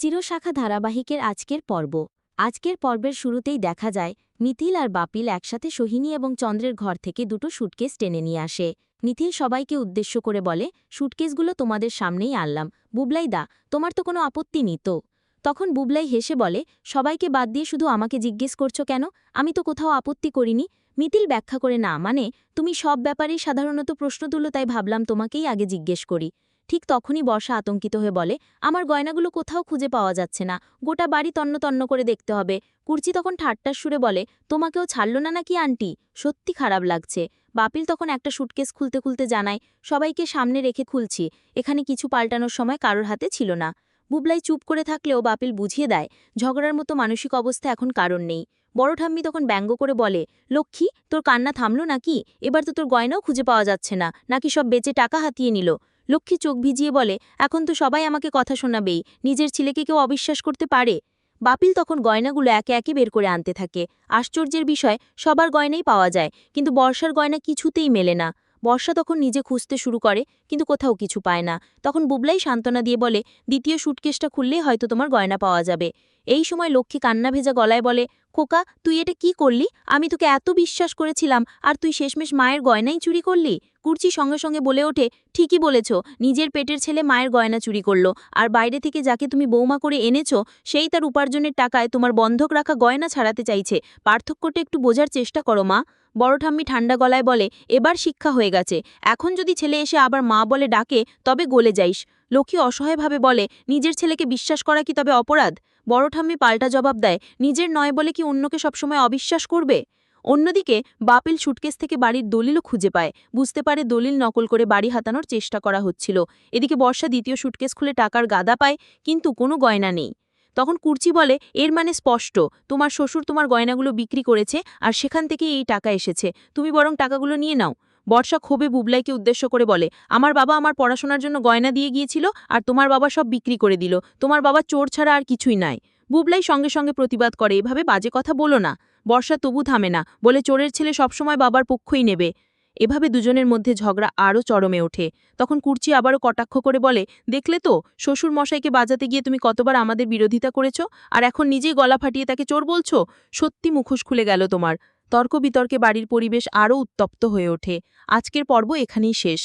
চিরশাখা ধারাবাহিকের আজকের পর্ব। আজকের পর্বের শুরুতেই দেখা যায় নিথিল আর বাপিল একসাথে সোহিনী এবং চন্দ্রের ঘর থেকে দুটো সুটকেস টেনে নিয়ে আসে। নিথিল সবাইকে উদ্দেশ্য করে বলে, সুটকেসগুলো তোমাদের সামনেই আনলাম। বুবলাই দা, তোমার তো কোনো আপত্তি নেই তো? তখন বুবলাই হেসে বলে, সবাইকে বাদ দিয়ে শুধু আমাকে জিজ্ঞেস করছ কেন? আমি তো কোথাও আপত্তি করিনি। মিতিল ব্যাখ্যা করে, না মানে তুমি সব ব্যাপারেই সাধারণত প্রশ্ন তুলো তাই ভাবলাম, তোমাকেই আগে জিজ্ঞেস করি। ঠিক তখনই বর্ষা আতঙ্কিত হয়ে বলে, আমার গয়নাগুলো কোথাও খুঁজে পাওয়া যাচ্ছে না, গোটা বাড়ি তন্ন তন্ন করে দেখতে হবে। কুর্চি তখন ঠাট্টার সুরে বলে, তোমাকেও ছাড়ল না নাকি আন্টি? সত্যি খারাপ লাগছে। বাপিল তখন একটা সুটকেস খুলতে খুলতে জানায়, সবাইকে সামনে রেখে খুলছি, এখানে কিছু পাল্টানোর সময় কারোর হাতে ছিল না। বুবলাই চুপ করে থাকলেও বাপিল বুঝিয়ে দেয়, ঝগড়ার মতো মানসিক অবস্থা এখন কারণ নেই। বড় ঠাম্মি তখন ব্যঙ্গ করে বলে, লক্ষ্মী, তোর কান্না থামলো নাকি? এবার তো তোর গয়নাও খুঁজে পাওয়া যাচ্ছে না, নাকি সব বেচে টাকা হাতিয়ে নিল? লক্ষ্মী চোখ ভিজিয়ে বলে, এখন তো সবাই আমাকে কথা শোনাবেই, নিজের ছেলেকে কেউ অবিশ্বাস করতে পারে? বাপিল তখন গয়নাগুলো একে একে বের করে আনতে থাকে। আশ্চর্যের বিষয়, সবার গয়নাই পাওয়া যায়, কিন্তু বর্ষার গয়না কিছুতেই মেলে না। বর্ষা তখন নিজে খুঁজতে শুরু করে, কিন্তু কোথাও কিছু পায় না। তখন বুবলাই সান্ত্বনা দিয়ে বলে, দ্বিতীয় সুটকেসটা খুললেই হয়তো তোমার গয়না পাওয়া যাবে। এই সময় লক্ষ্মী কান্না ভেজা গলায় বলে, খোকা, তুই এটা কি করলি? আমি তোকে এত বিশ্বাস করেছিলাম, আর তুই শেষমেশ মায়ের গয়নাই চুরি করলি? কুর্চি সঙ্গে সঙ্গে বলে ওঠে, ঠিকই বলেছ, নিজের পেটের ছেলে মায়ের গয়না চুরি করল, আর বাইরে থেকে যাকে তুমি বৌমা করে এনেছো, সেই তার উপার্জনের টাকায় তোমার বন্ধক রাখা গয়না ছাড়াতে চাইছে। পার্থক্যটা একটু বোঝার চেষ্টা করো, মা। বড় ঠাম্মি ঠান্ডা গলায় বলে, এবার শিক্ষা হয়ে গেছে। এখন যদি ছেলে এসে আবার মা বলে ডাকে, তবে গলে যাইস। লক্ষ্মী অসহায়ভাবে বলে, নিজের ছেলেকে বিশ্বাস করা কি তবে অপরাধ? বড় ঠাম্মি পাল্টা জবাব দেয়, নিজের নয় বলে কি অন্যকে সবসময় অবিশ্বাস করবে? অন্যদিকে, বাপিল সুটকেস থেকে বাড়ির দলিলও খুঁজে পায়। বুঝতে পারে দলিল নকল করে বাড়ি হাতানোর চেষ্টা করা হচ্ছিল। এদিকে বর্ষা দ্বিতীয় সুটকেস খুলে টাকার গাদা পায়, কিন্তু কোনো গয়না নেই। তখন কুর্চি বলে, এর মানে স্পষ্ট। তোমার শ্বশুর তোমার গয়নাগুলো বিক্রি করেছে আর সেখান থেকে এই টাকা এসেছে। তুমি বরং টাকাগুলো নিয়ে নাও। বর্ষা ক্ষোভে বুবলাইকে উদ্দেশ্য করে বলে, আমার বাবা আমার পড়াশোনার জন্য গয়না দিয়ে গিয়েছিল আর তোমার বাবা সব বিক্রি করে দিল। তোমার বাবা চোর ছাড়া আর কিছুই নাই। বুবলাই সঙ্গে সঙ্গে প্রতিবাদ করে, এভাবে বাজে কথা বলো না। বর্ষা তবু থামে না, বলে চোরের ছেলে সবসময় বাবার পক্ষই নেবে। এভাবে দুজনের মধ্যে ঝগড়া আরও চরমে ওঠে। তখন কুর্চি আবারও কটাক্ষ করে বলে, দেখলে তো শ্বশুর মশাইকে বাজাতে গিয়ে তুমি কতবার আমাদের বিরোধিতা করেছ, আর এখন নিজেই গলা ফাটিয়ে তাকে চোর বলছো? সত্যি মুখোশ খুলে গেল তোমার। তর্ক বিতর্কে বাড়ির পরিবেশ আরও উত্তপ্ত হয়ে ওঠে। আজকের পর্ব এখানেই শেষ।